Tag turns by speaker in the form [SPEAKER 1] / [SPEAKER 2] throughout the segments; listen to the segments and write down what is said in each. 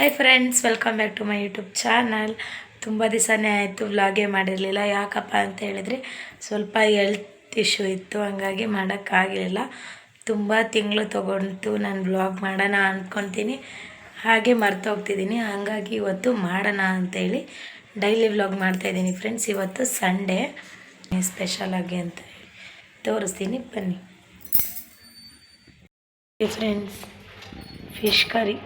[SPEAKER 1] Hi friends welcome back to my YouTube channel ತುಂಬ ದಿವಸನೇ ಆಯಿತು ವ್ಲಾಗೇ ಮಾಡಿರಲಿಲ್ಲ. ಯಾಕಪ್ಪ ಅಂತ ಹೇಳಿದರೆ, ಸ್ವಲ್ಪ ಹೆಲ್ತ್ ಇಶ್ಯೂ ಇತ್ತು, ಹಂಗಾಗಿ ಮಾಡೋಕ್ಕಾಗಲಿಲ್ಲ ತುಂಬ ತಿಂಗಳು ತೊಗೊಂಡು ನಾನು ವ್ಲಾಗ್ ಮಾಡೋಣ ಅಂದ್ಕೊತೀನಿ ಹಾಗೆ ಮರ್ತೋಗ್ತಿದ್ದೀನಿ ಹಾಗಾಗಿ ಇವತ್ತು ಮಾಡೋಣ ಅಂತೇಳಿ ಡೈಲಿ ವ್ಲಾಗ್ ಮಾಡ್ತಾಯಿದ್ದೀನಿ ಫ್ರೆಂಡ್ಸ್ ಇವತ್ತು ಸಂಡೇ ಸ್ಪೆಷಲಾಗಿ ಅಂತ ತೋರಿಸ್ತೀನಿ. ಬನ್ನಿ. ಫ್ರೆಂಡ್ಸ್ ಫಿಶ್ ಕರಿ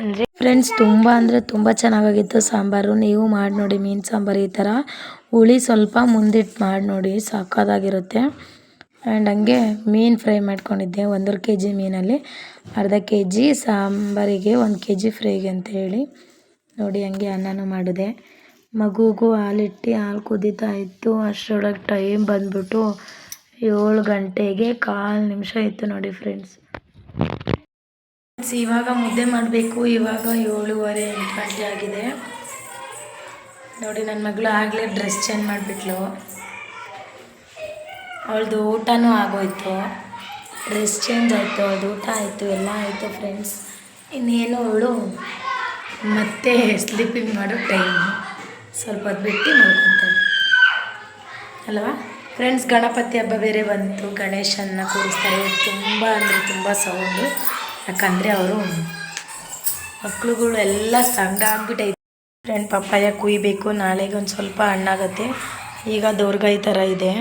[SPEAKER 1] ಅಂದರೆ ಫ್ರೆಂಡ್ಸ್, ತುಂಬ ಅಂದರೆ ತುಂಬ ಚೆನ್ನಾಗಾಗಿತ್ತು ಸಾಂಬಾರು. ನೀವು ಮಾಡಿ ನೋಡಿ ಮೀನು ಸಾಂಬಾರು ಈ ಥರ ಹುಳಿ ಸ್ವಲ್ಪ ಮುಂದಿಟ್ಟು ಮಾಡಿ ನೋಡಿ, ಸಾಕಾದಾಗಿರುತ್ತೆ. ಆ್ಯಂಡ್ ಹಂಗೆ ಮೀನು ಫ್ರೈ ಮಾಡ್ಕೊಂಡಿದ್ದೆ, ಒಂದೂವರೆ ಕೆ ಜಿ ಮೀನಲ್ಲಿ. ಅರ್ಧ ಕೆ ಜಿ ಸಾಂಬಾರಿಗೆ, ಒಂದು ಕೆ ಜಿ ಫ್ರೈಗೆ ಅಂತ ಹೇಳಿ. ನೋಡಿ, ಹಂಗೆ ಅನ್ನನೂ ಮಾಡಿದೆ. ಮಗುಗೂ ಹಾಲಿಟ್ಟು, ಹಾಲು ಕುದೀತಾ ಇತ್ತು. ಅಷ್ಟರೊಳಗೆ ಟೈಮ್ ಬಂದ್ಬಿಟ್ಟು ಏಳು ಗಂಟೆಗೆ ಕಾಲು ನಿಮಿಷ ಇತ್ತು ನೋಡಿ ಫ್ರೆಂಡ್ಸ್. ಇವಾಗ ಮುದ್ದೆ ಮಾಡಬೇಕು. ಇವಾಗ ಏಳುವರೆ ಎಂಟು ಗಂಟೆ ಆಗಿದೆ. ನೋಡಿ ನನ್ನ ಮಗಳು ಆಗಲೇ ಡ್ರೆಸ್ ಚೇಂಜ್ ಮಾಡಿಬಿಟ್ಲು. ಅವಳದು ಊಟನೂ ಆಗೋಯ್ತು. ಡ್ರೆಸ್ ಚೇಂಜ್ ಆಯಿತು, ಅವಳದು ಊಟ ಆಯಿತು, ಎಲ್ಲ ಆಯಿತು ಫ್ರೆಂಡ್ಸ್. ಇನ್ನೇನು ಅವಳು ಮತ್ತೆ ಸ್ಲೀಪಿಂಗ್ ಮಾಡೋ ಟೈಮ್. ಸ್ವಲ್ಪ ಹೊತ್ತು ಬಿಟ್ಟು ಮಲ್ಕೊತಾಳೆ. ಅಲ್ವಾ? ಫ್ರೆಂಡ್ಸ್, ಗಣಪತಿ ಹಬ್ಬ ಬೇರೆ ಬಂತು. ಗಣೇಶನ್ನ ಕೂರಿಸ್ತಾರೆ. ತುಂಬ ಅಂದರೆ ತುಂಬ ಸೌಂಡು ಯಾಕಂದರೆ ಅವರು ಮಕ್ಳುಗಳು ಎಲ್ಲ ಸಂಘ ಆಗ್ಬಿಟ್ಟೈತೆ ಫ್ರೆಂಡ್ ಪಪ್ಪಾಯ ಕುಯ್ಬೇಕು, ನಾಳೆಗೆ ಒಂದು ಸ್ವಲ್ಪ ಹಣ್ಣಾಗತ್ತೆ. ಈಗ ದೋರ್ಗಾಯಿ ಥರ ಇದೆ.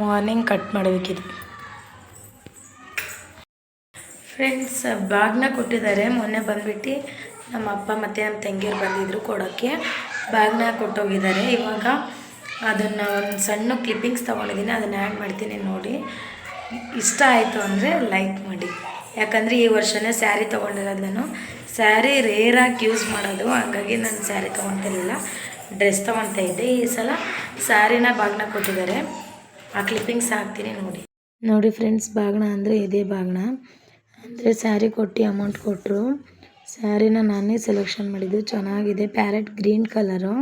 [SPEAKER 1] ಮಾರ್ನಿಂಗ್ ಕಟ್ ಮಾಡಬೇಕಿದೆ. ಫ್ರೆಂಡ್ಸ್ ಬ್ಯಾಗ್ನ ಕೊಟ್ಟಿದ್ದಾರೆ. ಮೊನ್ನೆ ಬಂದುಬಿಟ್ಟು ನಮ್ಮ ಅಪ್ಪ ಮತ್ತು ನಮ್ಮ ತಂಗಿಯರು ಬಂದಿದ್ದರು ಕೊಡೋಕ್ಕೆ. ಬ್ಯಾಗ್ನ ಕೊಟ್ಟೋಗಿದ್ದಾರೆ. ಇವಾಗ ಅದನ್ನು ಒಂದು ಸಣ್ಣ ಕ್ಲಿಪ್ಪಿಂಗ್ಸ್ ತೊಗೊಂಡಿದ್ದೀನಿ ಅದನ್ನು ಆ್ಯಡ್ ಮಾಡ್ತೀನಿ ನೋಡಿ. ಇಷ್ಟ ಆಯಿತು ಅಂದರೆ ಲೈಕ್ ಮಾಡಿ. ಯಾಕಂದರೆ ಈ ವರ್ಷನೇ ಸ್ಯಾರಿ ತೊಗೊಂಡಿರೋದು ನಾನು ಸ್ಯಾರಿ ರೇರಾಗಿ ಯೂಸ್ ಮಾಡೋದು. ಹಾಗಾಗಿ ನಾನು ಸ್ಯಾರಿ ತೊಗೊತಿರಲಿಲ್ಲ ಡ್ರೆಸ್ ತೊಗೊತಾ ಇದ್ದೆ. ಈ ಸಲ ಸ್ಯಾರಿನ ಬಾಗ್ನ ಕೊಟ್ಟಿದ್ದಾರೆ. ಆ ಕ್ಲಿಪ್ಪಿಂಗ್ಸ್ ಹಾಕ್ತೀನಿ ನೋಡಿ. ನೋಡಿ ಫ್ರೆಂಡ್ಸ್ ಬಾಗ್ನ ಅಂದರೆ ಇದೇ ಬಾಗ್ನ. ಅಂದರೆ ಸ್ಯಾರಿ ಕೊಟ್ಟು ಅಮೌಂಟ್ ಕೊಟ್ಟರು ಸ್ಯಾರಿನ ನಾನೇ ಸೆಲೆಕ್ಷನ್ ಮಾಡಿದ್ದು. ಚೆನ್ನಾಗಿದೆ. ಪ್ಯಾರೆಟ್ ಗ್ರೀನ್ ಕಲರು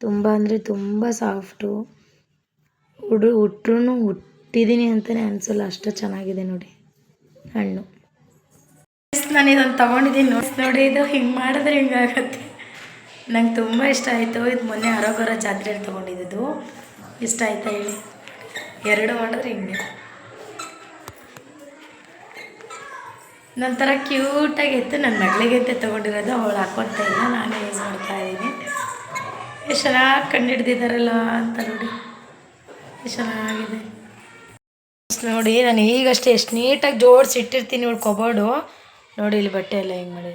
[SPEAKER 1] ತುಂಬ ಅಂದರೆ ತುಂಬ ಸಾಫ್ಟು ಹುಡು ಹುಟ್ರೂ ಹುಟ್ಟಿದ್ದೀನಿ ಅಂತಲೇ ಅನಿಸಲ್ಲ, ಅಷ್ಟು ಚೆನ್ನಾಗಿದೆ ನೋಡಿ ಹಣ್ಣು. ನಾನು ಇದನ್ನು ತೊಗೊಂಡಿದ್ದೀನಿ. ನೋಡಿ ನೋಡಿ ಇದು ಹಿಂಗೆ ಮಾಡಿದ್ರೆ ಹಿಂಗಾಗತ್ತೆ ನಂಗೆ ತುಂಬ ಇಷ್ಟ ಆಯಿತು. ಇದು ಮೊನ್ನೆ ಆರೋಗ್ಯರ ಜಾತ್ರೆಯಲ್ಲಿ ತೊಗೊಂಡಿದ್ದು. ಇಷ್ಟ ಆಯ್ತಾ ಹೇಳಿ? ಎರಡು ಮಾಡಿದ್ರೆ ಹಿಂಗೆ. ನಂತರ ಕ್ಯೂಟಾಗಿತ್ತು ನನ್ನ ಮಗಳಿಗೆ ಅಂತ ತೊಗೊಂಡಿರೋದು. ಅವಳು ಹಾಕ್ಕೊಳ್ತಾ ಇಲ್ಲ. ನಾನೇ ಯೂಸ್ ಮಾಡ್ತಾ ಇದ್ದೀನಿ. ಎಷ್ಟು ಚೆನ್ನಾಗಿ ಕಂಡು ಅಂತ ನೋಡಿ. ಎಷ್ಟು ಚೆನ್ನಾಗಿದೆ. ನೋಡಿ, ನಾನು ಈಗಷ್ಟೇ ಎಷ್ಟು ನೀಟಾಗಿ ಜೋಡಿಸಿ ಇಟ್ಟಿರ್ತೀನಿ ಇವಳು ಕಬೋರ್ಡು. ನೋಡಿ ಇಲ್ಲಿ ಬಟ್ಟೆ ಎಲ್ಲ ಹಿಂಗೆ ಮಾಡಿ.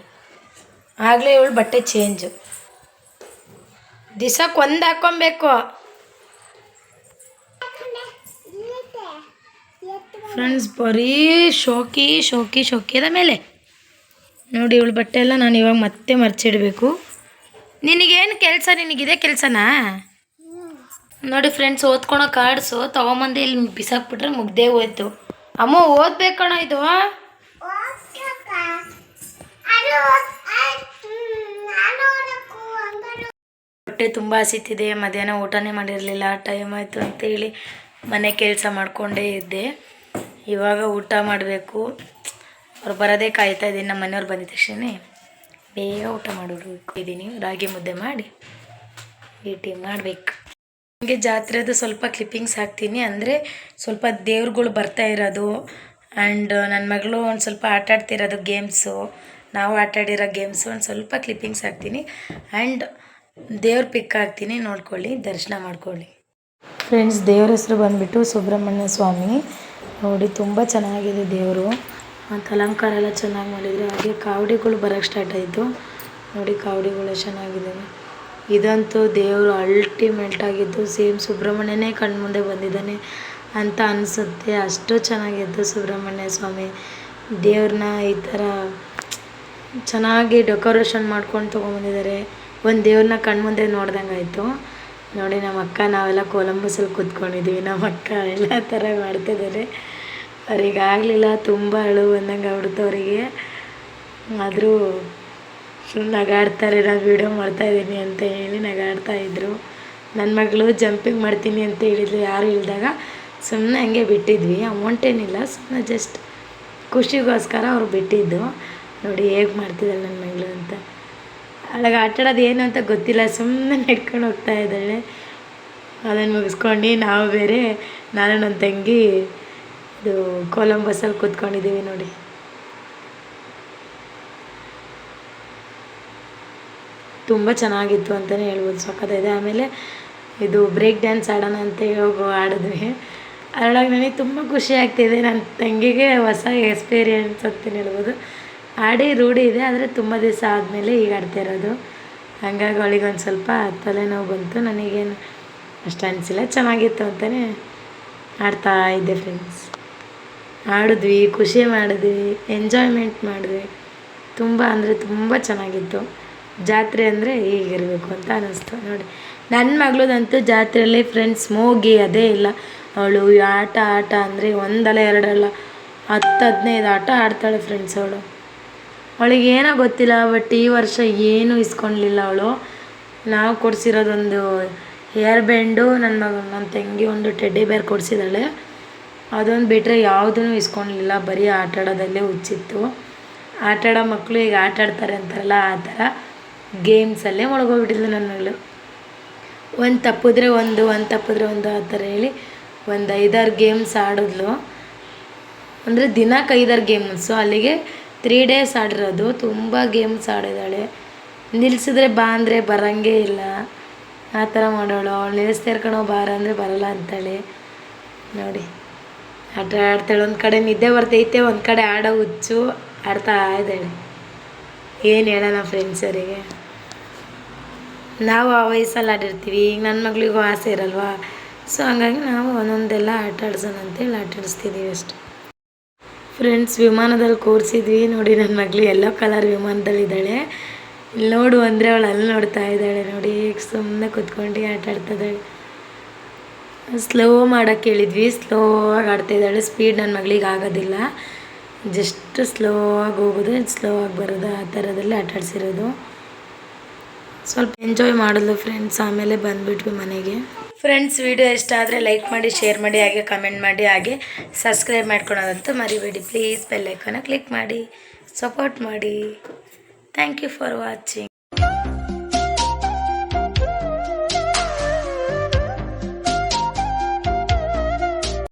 [SPEAKER 1] ಆಗಲೇ ಇವಳು ಬಟ್ಟೆ ಚೇಂಜು ದಿಸಕ್ಕೆ ಒಂದು ಹಾಕ್ಕೊಬೇಕು ಫ್ರೆಂಡ್ಸ್ ಬರೀ ಶೋಕಿ ಶೋಕಿ ಶೋಕಿ ಅದ ಮೇಲೆ. ನೋಡಿ ಇವಳು ಬಟ್ಟೆ ಎಲ್ಲ ನಾನು ಇವಾಗ ಮತ್ತೆ ಮರ್ಚಿಡಬೇಕು. ನಿನಗೇನು ಕೆಲಸ? ನಿನಗಿದೆ ಕೆಲಸನಾ? ನೋಡಿ ಫ್ರೆಂಡ್ಸ್ ಓದ್ಕೊಳೋ ಕಾರ್ಡ್ಸು ತೊಗೊಂಬಂದು ಇಲ್ಲಿ ಬಿಸಾಕ್ಬಿಟ್ರೆ ಮುಗ್ದೇ ಹೋಯ್ತು. ಅಮ್ಮ ಓದ್ಬೇಕಣ ಇದು? ಹೊಟ್ಟೆ ತುಂಬ ಹಸಿತಿದೆ, ಮಧ್ಯಾಹ್ನ ಊಟನೇ ಮಾಡಿರಲಿಲ್ಲ ಟೈಮ್ ಆಯಿತು ಅಂತೇಳಿ ಮನೆ ಕೆಲಸ ಮಾಡಿಕೊಂಡೇ ಇದ್ದೆ. ಇವಾಗ ಊಟ ಮಾಡಬೇಕು. ಅವ್ರು ಬರೋದೇ ಕಾಯ್ತಾ ಇದ್ದೀನಿ, ನಮ್ಮ ಮನೆಯವ್ರು ಬಂದಿದ್ದ ತಕ್ಷಣ ಬೇಗ ಊಟ ಮಾಡಿಬಿಡ್ಬೇಕು ಇದ್ದೀನಿ, ರಾಗಿ ಮುದ್ದೆ ಮಾಡಿ ಭೇಟಿ ಮಾಡಬೇಕು. ಹಂಗೆ ಜಾತ್ರೆದು ಸ್ವಲ್ಪ ಕ್ಲಿಪ್ಪಿಂಗ್ಸ್ ಹಾಕ್ತೀನಿ. ಅಂದರೆ ಸ್ವಲ್ಪ ದೇವ್ರುಗಳು ಬರ್ತಾ ಇರೋದು. ಆ್ಯಂಡ್ ನನ್ನ ಮಗಳು ಒಂದು ಸ್ವಲ್ಪ ಆಟ ಆಡ್ತಿರೋದು ಗೇಮ್ಸು ನಾವು ಆಟ ಆಡಿರೋ ಗೇಮ್ಸು ಒಂದು ಸ್ವಲ್ಪ ಕ್ಲಿಪ್ಪಿಂಗ್ಸ್ ಹಾಕ್ತೀನಿ. ಆ್ಯಂಡ್ ದೇವ್ರ ಪಿಕ್ ಹಾಕ್ತೀನಿ. ನೋಡ್ಕೊಳ್ಳಿ, ದರ್ಶನ ಮಾಡ್ಕೊಳ್ಳಿ. ಫ್ರೆಂಡ್ಸ್ ದೇವ್ರ ಹೆಸರು ಬಂದುಬಿಟ್ಟು ಸುಬ್ರಹ್ಮಣ್ಯ ಸ್ವಾಮಿ. ನೋಡಿ, ತುಂಬ ಚೆನ್ನಾಗಿದೆ ದೇವರು. ಮತ್ತು ಅಲಂಕಾರ ಎಲ್ಲ ಚೆನ್ನಾಗಿ ಮಾಡಿದರು ಹಾಗೆ ಕಾವಡಿಗಳು ಬರೋಕ್ಕೆ ಸ್ಟಾರ್ಟ್ ಆಯಿತು. ನೋಡಿ, ಕಾವಡಿಗಳು ಚೆನ್ನಾಗಿದ್ದಾವೆ. ಇದಂತೂ ದೇವರು ಅಲ್ಟಿಮೇಟ್ ಆಗಿದ್ದು ಸೇಮ್ ಸುಬ್ರಹ್ಮಣ್ಯನೇ ಕಣ್ಣು ಮುಂದೆ ಬಂದಿದ್ದಾನೆ ಅಂತ ಅನಿಸುತ್ತೆ. ಅಷ್ಟು ಚೆನ್ನಾಗಿದ್ದು ಸುಬ್ರಹ್ಮಣ್ಯ ಸ್ವಾಮಿ. ದೇವ್ರನ್ನ ಈ ಥರ ಚೆನ್ನಾಗಿ ಡೆಕೋರೇಷನ್ ಮಾಡ್ಕೊಂಡು ತೊಗೊಂಬಂದಿದ್ದಾರೆ ಒಂದು ದೇವ್ರನ್ನ ಕಣ್ಣು ಮುಂದೆ ನೋಡ್ದಂಗೆ ಆಯಿತು. ನೋಡಿ ನಮ್ಮ ಅಕ್ಕ, ನಾವೆಲ್ಲ ಕೊಲಂಬಸಲ್ಲಿ ಕೂತ್ಕೊಂಡಿದ್ದೀವಿ ನಮ್ಮ ಅಕ್ಕ ಎಲ್ಲ ಥರ ಮಾಡ್ತಿದ್ದಾರೆ. ಅವ್ರಿಗೆ ಆಗಲಿಲ್ಲ ತುಂಬ ಅಳು ಬಂದಂಗೆ ಆಗ್ಬಿಡ್ತು ಅವರಿಗೆ. ಆದರೂ ಸುಮ್ಮನೆ ನಗಾಡ್ತಾರೆ, ನಾನು ವೀಡಿಯೋ ಮಾಡ್ತಾಯಿದ್ದೀನಿ ಅಂತ ಹೇಳಿ ನಗಾಡ್ತಾ ಇದ್ದರು ನನ್ನ ಮಗಳು ಜಂಪಿಂಗ್ ಮಾಡ್ತೀನಿ ಅಂತ ಹೇಳಿದ್ರು, ಯಾರು ಇಲ್ದಾಗ. ಸುಮ್ಮನೆ ಹಂಗೆ ಬಿಟ್ಟಿದ್ವಿ ಅಮೌಂಟ್ ಏನಿಲ್ಲ. ಸುಮ್ಮನೆ ಜಸ್ಟ್ ಖುಷಿಗೋಸ್ಕರ ಅವ್ರು ಬಿಟ್ಟಿದ್ದು. ನೋಡಿ ಹೇಗೆ ಮಾಡ್ತಿದ್ದಾಳೆ ನನ್ನ ಮಗಳು ಅಂತ. ಅವಳಿಗೆ ಆಟ ಆಡೋದು ಏನು ಅಂತ ಗೊತ್ತಿಲ್ಲ ಸುಮ್ಮನೆ ನೆಡ್ಕೊಂಡು ಹೋಗ್ತಾ ಇದ್ದಾಳೆ. ಅದನ್ನು ಮುಗಿಸ್ಕೊಂಡು ನಾವು ಬೇರೆ ನಾನು ನನ್ನ ತಂಗಿ, ಇದು ಕೊಲಂಬಸಲ್ಲಿ ಕೂತ್ಕೊಂಡಿದ್ದೀವಿ ನೋಡಿ. ತುಂಬ ಚೆನ್ನಾಗಿತ್ತು ಅಂತಲೇ ಹೇಳ್ಬೋದು. ಸಖತ್ತಾಗಿದೆ ಆಮೇಲೆ ಇದು ಬ್ರೇಕ್ ಡ್ಯಾನ್ಸ್ ಆಡೋಣ ಅಂತ ಹೋಗಿ ಆಡಿದ್ವಿ. ಅದರೊಳಗೆ ನನಗೆ ತುಂಬ ಖುಷಿ ಆಗ್ತಿದೆ. ನನ್ನ ತಂಗಿಗೆ ಹೊಸ ಎಕ್ಸ್ಪೀರಿಯೆನ್ಸ್ ಅಂತಲೇ ಹೇಳ್ಬೋದು. ಆಡಿ ರೂಢಿ ಇದೆ, ಆದರೆ ತುಂಬ ದಿವಸ ಆದಮೇಲೆ ಈಗ ಆಡ್ತಾ ಇರೋದು. ಹಾಗಾಗಿ ಅವಳಿಗೆ ಒಂದು ಸ್ವಲ್ಪ ತಲೆನೋವು ಬಂತು. ನನಗೇನು ಅಷ್ಟು ಅನಿಸಿಲ್ಲ. ಚೆನ್ನಾಗಿತ್ತು ಅಂತಲೇ ಆಡ್ತಾ ಇದ್ದೆ ಫ್ರೆಂಡ್ಸ್ ಆಡಿದ್ವಿ, ಖುಷಿ ಮಾಡಿದ್ವಿ ಎಂಜಾಯ್ಮೆಂಟ್ ಮಾಡಿದ್ವಿ. ತುಂಬ ಅಂದರೆ ತುಂಬ ಚೆನ್ನಾಗಿತ್ತು. ಜಾತ್ರೆ ಅಂದರೆ ಹೀಗಿರಬೇಕು ಅಂತ ಅನ್ನಿಸ್ತು ನೋಡಿ. ನನ್ನ ಮಗಳದಂತೂ ಜಾತ್ರೆಯಲ್ಲಿ ಫ್ರೆಂಡ್ಸ್ ಮೋಗಿ ಅದೇ ಇಲ್ಲ. ಅವಳು ಆಟ ಆಟ ಅಂದರೆ ಒಂದಲ್ಲ ಎರಡಲ್ಲ. ಹತ್ತು, ಹದಿನೈದು ಆಟ ಆಡ್ತಾಳೆ ಫ್ರೆಂಡ್ಸ್ ಅವಳು. ಅವಳಿಗೆ ಏನೋ ಗೊತ್ತಿಲ್ಲ ಬಟ್ ಈ ವರ್ಷ ಏನೂ ಇಸ್ಕೊಳ್ಲಿಲ್ಲ ಅವಳು. ನಾವು ಕೊಡಿಸಿರೋದೊಂದು ಹೇರ್ ಬ್ಯಾಂಡು ನನ್ನ ಮಗ ನನ್ನ ತಂಗಿ ಒಂದು ಟೆಡ್ಡಿ ಬೇರ್ ಕೊಡಿಸಿದ್ದಾಳೆ ಅದೊಂದು ಬಿಟ್ಟರೆ ಯಾವುದೂ ಇಸ್ಕೊಳ್ಲಿಲ್ಲ. ಬರೀ ಆಟಾಡೋದಲ್ಲೇ ಹುಚ್ಚಿತ್ತು ಆಟಾಡೋ ಮಕ್ಕಳು ಈಗ ಆಟಾಡ್ತಾರೆ ಅಂತಾರಲ್ಲ, ಆ ಥರ. ಗೇಮ್ಸಲ್ಲೇ ಮುಳುಗೋಗ್ಬಿಟ್ಟಿದ್ಲು ನನ್ನ ಮಗಳು. ಒಂದು ತಪ್ಪಿದ್ರೆ ಒಂದು ಒಂದು ತಪ್ಪಿದ್ರೆ ಒಂದು ಆ ಥರ ಹೇಳಿ ಒಂದು ಐದಾರು ಗೇಮ್ಸ್ ಆಡಿದ್ಲು. ಅಂದರೆ ದಿನಕ್ಕೆ ಐದಾರು ಗೇಮ್ಸು ಅಲ್ಲಿಗೆ ತ್ರೀ ಡೇಸ್ ಆಡಿರೋದು. ತುಂಬ ಗೇಮ್ಸ್ ಆಡಿದ್ದಾಳೆ ನಿಲ್ಲಿಸಿದ್ರೆ ಬಾ ಅಂದರೆ ಬರೋಂಗೇ ಇಲ್ಲ. ಆ ಥರ ಮಾಡೋಳು. ಅವಳು ನಿಲ್ಲಿಸ್ತಾ ಕಣೋ ಬಾರ ಅಂದರೆ ಬರಲ್ಲ ಅಂತಾಳೆ. ನೋಡಿ, ಆಟ ಆಡ್ತಾಳೆ. ಒಂದು ಕಡೆ ನಿದ್ದೆ ಬರ್ತೈತೆ ಒಂದು ಕಡೆ ಆಡೋ ಹುಚ್ಚು ಆಡ್ತಾ ಇದ್ದಾಳೆ. ಏನು ಹೇಳೋಣ ಫ್ರೆಂಡ್ಸರಿಗೆ ನಾವು ಆ ವಯಸ್ಸಲ್ಲಿ ಆಡಿರ್ತೀವಿ ಈಗ ನನ್ನ ಮಗಳಿಗೂ ಆಸೆ ಇರಲ್ವಾ? ಸೊ ಹಂಗಾಗಿ ನಾವು ಒಂದೊಂದೆಲ್ಲ ಆಟ ಆಡ್ಸೋಣ ಅಂತೇಳಿ ಆಟ ಆಡಿಸ್ತಿದ್ದೀವಿ ಅಷ್ಟೆ. ಫ್ರೆಂಡ್ಸ್ ವಿಮಾನದಲ್ಲಿ ಕೂರಿಸಿದ್ವಿ. ನೋಡಿ ನನ್ನ ಮಗಳು ಎಲ್ಲೋ ಕಲರ್ ವಿಮಾನದಲ್ಲಿದ್ದಾಳೆ. ಇಲ್ಲಿ ನೋಡು ಅಂದರೆ ಅವಳು ಅಲ್ಲಿ ನೋಡ್ತಾ ಇದ್ದಾಳೆ ನೋಡಿ, ಈಗ ಸುಮ್ಮನೆ ಕುತ್ಕೊಂಡು ಆಟ ಆಡ್ತಾ ಇದ್ದಾಳೆ. ಸ್ಲೋ ಮಾಡೋಕ್ಕೆ ಹೇಳಿದ್ವಿ. ಸ್ಲೋ ಆಗಿ ಆಡ್ತಾ ಇದ್ದಾಳೆ. ಸ್ಪೀಡ್ ನನ್ನ ಮಗಳಿಗೆ ಆಗೋದಿಲ್ಲ. ಜಸ್ಟ್ ಸ್ಲೋ ಆಗಿ ಹೋಗೋದು ಸ್ಲೋ ಆಗಿ ಬರೋದು, ಆ ಥರದಲ್ಲಿ ಆಟ ಆಡಿಸಿರೋದು. ಸ್ವಲ್ಪ ಎಂಜಾಯ್ ಮಾಡಿದ್ಲು ಫ್ರೆಂಡ್ಸ್ ಆಮೇಲೆ ಬಂದುಬಿಟ್ವಿ ಮನೆಗೆ. ಫ್ರೆಂಡ್ಸ್ ವಿಡಿಯೋ ಇಷ್ಟ ಆದರೆ ಲೈಕ್ ಮಾಡಿ ಶೇರ್ ಮಾಡಿ, ಹಾಗೆ ಕಮೆಂಟ್ ಮಾಡಿ, ಹಾಗೆ ಸಬ್ಸ್ಕ್ರೈಬ್ ಮಾಡ್ಕೊಳೋದಂತೂ ಮರಿಬೇಡಿ. ಪ್ಲೀಸ್ ಬೆಲ್ಲೈಕನ್ನ ಕ್ಲಿಕ್ ಮಾಡಿ ಸಪೋರ್ಟ್ ಮಾಡಿ. Thank you for watching